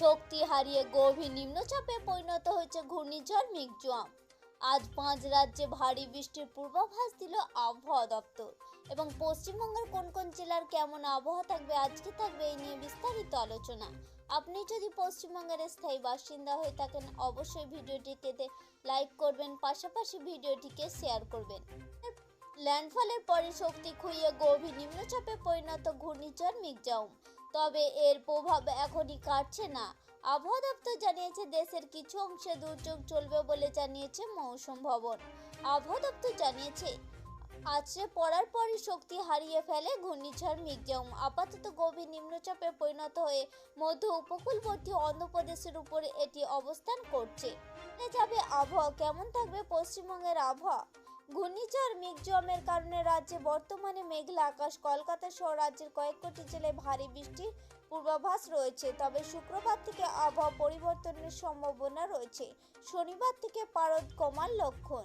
শক্তি হারিয়ে গভীর নিম্নচাপে পরিণত হয়েছে ঘূর্ণিঝড় মিগজুয়াম। আজ পাঁচ রাজ্যে ভারী বৃষ্টির পূর্বাভাস দিল আবহাওয়া দপ্তর। এবং পশ্চিমবঙ্গের কোন কোন জেলার কেমন আবহাওয়া থাকবে, আজকে থাকবে এই নিয়ে বিস্তারিত আলোচনা। আপনি যদি পশ্চিমবঙ্গের স্থায়ী বাসিন্দা হয়ে থাকেন, অবশ্যই ভিডিওটিকে লাইক করবেন, পাশাপাশি ভিডিওটিকে শেয়ার করবেন। ল্যান্ডফলের পরে শক্তি খুইয়ে গভীর নিম্নচাপে পরিণত ঘূর্ণিঝড় মিগজাউম তবে এর প্রভাব এখনই কাটছে না। আবহাওয়া দপ্তর জানিয়েছে, দেশের কিছু অংশে দুর্যোগ চলবে বলে জানিয়েছে মৌসুম ভবন। আবহাওয়া দপ্তর জানিয়েছে, আছড়ে পড়ার পরই শক্তি হারিয়ে ফেলে ঘূর্ণিঝড় মিগজাউম আপাতত গভীর নিম্নচাপে পরিণত হয়ে মধ্য উপকূলবর্তী অন্ধ্রপ্রদেশের উপরে এটি অবস্থান করছে। যাবে আবহাওয়া, কেমন থাকবে পশ্চিমবঙ্গের আবহাওয়া? ঘূর্ণিঝড় মিগজমের কারণে রাজ্যে বর্তমানে মেঘলা আকাশ। কলকাতা সহ রাজ্যের কয়েক কোটি জেলায় ভারী বৃষ্টির পূর্বাভাস রয়েছে। তবে শুক্রবার থেকে আবহাওয়া পরিবর্তনের সম্ভাবনা রয়েছে। শনিবার থেকে পারদ কমার লক্ষণ।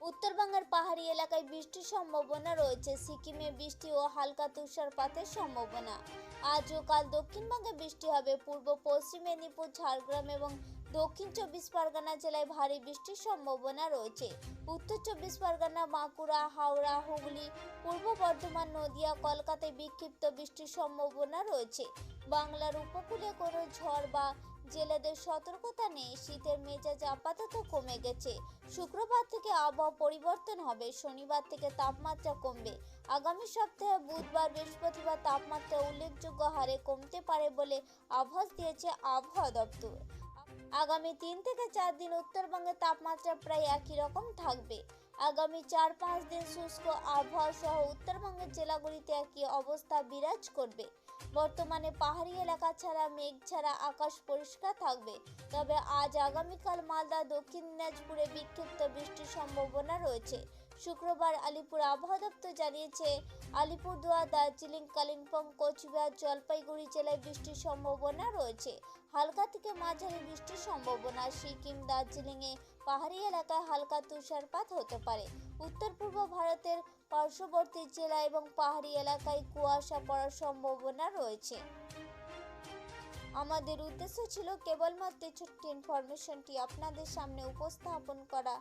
উত্তরবঙ্গের পাহাড়ি এলাকায় বৃষ্টির সম্ভাবনা রয়েছে। সিকিমে বৃষ্টি ও হালকা তুষারপাতের সম্ভাবনা। আজ ও কাল দক্ষিণবঙ্গে বৃষ্টি হবে। পূর্ব পশ্চিম মেদিনীপুর, ঝাড়গ্রাম এবং দক্ষিণ চব্বিশ পরগনা জেলায় ভারী বৃষ্টির সম্ভাবনা রয়েছে। উত্তর চব্বিশ পরগনা, বাঁকুড়া, হাওড়া, হুগলি, পূর্ব বর্ধমান, নদিয়া কলকাতায় বিক্ষিপ্ত বৃষ্টির সম্ভাবনা রয়েছে। বাংলার উপকূলে কোনো ঝড় বা জেলেদের সতর্কতা নেই। শীতের মেজাজ আপাতত কমে গেছে। শুক্রবার থেকে আবহাওয়া পরিবর্তন হবে। শনিবার থেকে তাপমাত্রা কমবে। আগামী সপ্তাহে বুধবার বৃহস্পতিবার তাপমাত্রা উল্লেখযোগ্য হারে কমতে পারে বলে আভাস দিয়েছে আবহাওয়া দপ্তর। আগামী তিন থেকে চার দিন উত্তরবঙ্গের তাপমাত্রা প্রায় একই রকম থাকবে। আগামী চার পাঁচ দিন শুষ্ক আবহাওয়া সহ উত্তরবঙ্গের জেলাগুলিতে একই অবস্থা বিরাজ করবে। বর্তমানে পাহাড়ি এলাকা ছাড়া মেঘ ছাড়া আকাশ পরিষ্কার থাকবে। তবে আজ আগামীকাল মালদা, দক্ষিণ দিনাজপুরে বিক্ষিপ্ত বৃষ্টির সম্ভাবনা রয়েছে। শুক্রবার আলিপুর আবহাওয়া দপ্তর জানিয়েছে, আলিপুরদুয়ার, দার্জিলিং, কালিম্পং, কোচবিহার, জলপাইগুড়ি জেলায় বৃষ্টির সম্ভাবনা রয়েছে। হালকা থেকে মাঝারি বৃষ্টির সম্ভাবনা। সিকিম দার্জিলিংয়ে পাহাড়ি এলাকায় হালকা তুষারপাত হতে পারে। উত্তর পূর্ব ভারতের পার্শ্ববর্তী জেলা এবং পাহাড়ি এলাকায় কুয়াশা পড়ার সম্ভাবনা রয়েছে। আমাদের উদ্দেশ্য ছিল কেবলমাত্র ছোট্ট ইনফরমেশনটি আপনাদের সামনে উপস্থাপন করা।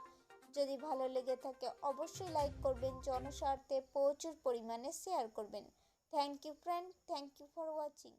যদি ভালো লেগে থাকে, অবশ্যই লাইক করবেন, জনস্বার্থে প্রচুর পরিমাণে শেয়ার করবেন। Thank you friend thank you for watching.